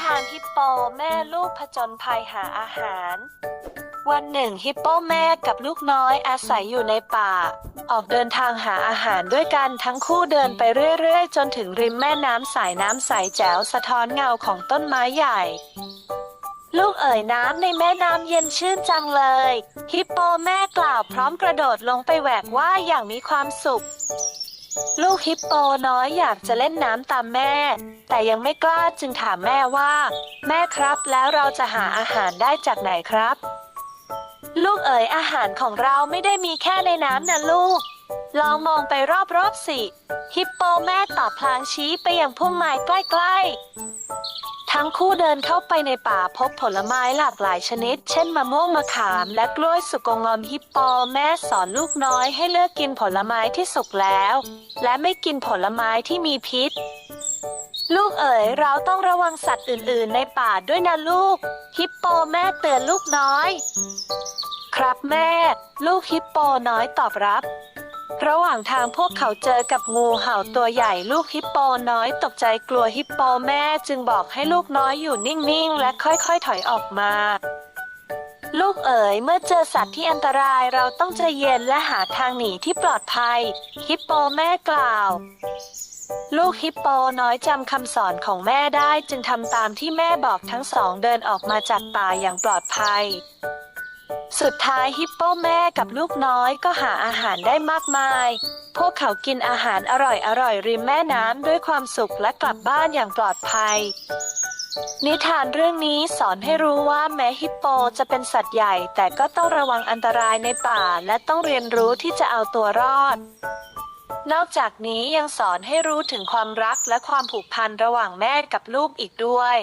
ทานฮิปโปแม่ลูกผจญภัยหาอาหาร วันหนึ่งฮิปโปแม่กับลูกน้อยอาศัยอยู่ในป่า ออกเดินทางหาอาหารด้วยกันทั้งคู่เดินไปเรื่อยๆ จนถึงริมแม่น้ำสายน้ำใสแจ๋วสะท้อนเงาของต้นไม้ใหญ่ ลูกเอ๋ยน้ำในแม่น้ำเย็นชื่นจังเลย ฮิปโปแม่กล่าวพร้อมกระโดดลงไปแหวกว่ายอย่างมีความสุข ลูกฮิปโปน้อยอยากจะเล่นน้ำตามแม่ แต่ยังไม่กล้าจึงถามแม่ว่า แม่ครับแล้วเราจะหาอาหารได้จากไหนครับ ลูกเอ๋ยอาหารของเราไม่ได้มีแค่ในน้ำนะลูก ลองมองไปรอบๆสิ ฮิปโปแม่ตอบพลางชี้ไปยังพุ่มไม้ใกล้ๆ ทั้งคู่เดินเข้าไปในป่าพบผลไม้หลากหลายชนิด เช่นมะม่วงมะขามและกล้วยสุกงอมฮิปโปแม่สอนลูกน้อยให้เลือกกินผลไม้ที่สุกแล้ว และไม่กินผลไม้ที่มีพิษ ลูกเอ๋ยเราต้องระวังสัตว์อื่นๆ ในป่าด้วยนะลูก ฮิปโปแม่เตือนลูกน้อย ครับแม่ ลูกฮิปโปน้อยตอบรับ ระหว่างทางพวกเขาเจอกับงูเห่าตัวใหญ่ลูกฮิปโปน้อยตกใจกลัวฮิปโปแม่จึงบอกให้ลูกน้อยอยู่นิ่งๆ และค่อยๆ ถอยออกมา ลูกเอ๋ยเมื่อเจอสัตว์ที่อันตรายเราต้องใจเย็นและหาทางหนีที่ปลอดภัย ฮิปโปแม่กล่าว ลูกฮิปโปน้อยจำคำสอนของแม่ได้จึงทำตามที่แม่บอกทั้งสองเดินออกมาจากป่าอย่างปลอดภัย สุดท้ายฮิปโปแม่กับลูกน้อยก็หาอาหารได้มากมาย พวกเขากินอาหารอร่อยๆริมแม่น้ำด้วยความสุขและกลับบ้านอย่างปลอดภัย นิทานเรื่องนี้สอนให้รู้ว่าแม้ฮิปโปจะเป็นสัตว์ใหญ่ แต่ก็ต้องระวังอันตรายในป่าและต้องเรียนรู้ที่จะเอาตัวรอด นอกจากนี้ยังสอนให้รู้ถึงความรักและความผูกพันระหว่างแม่กับลูกอีกด้วย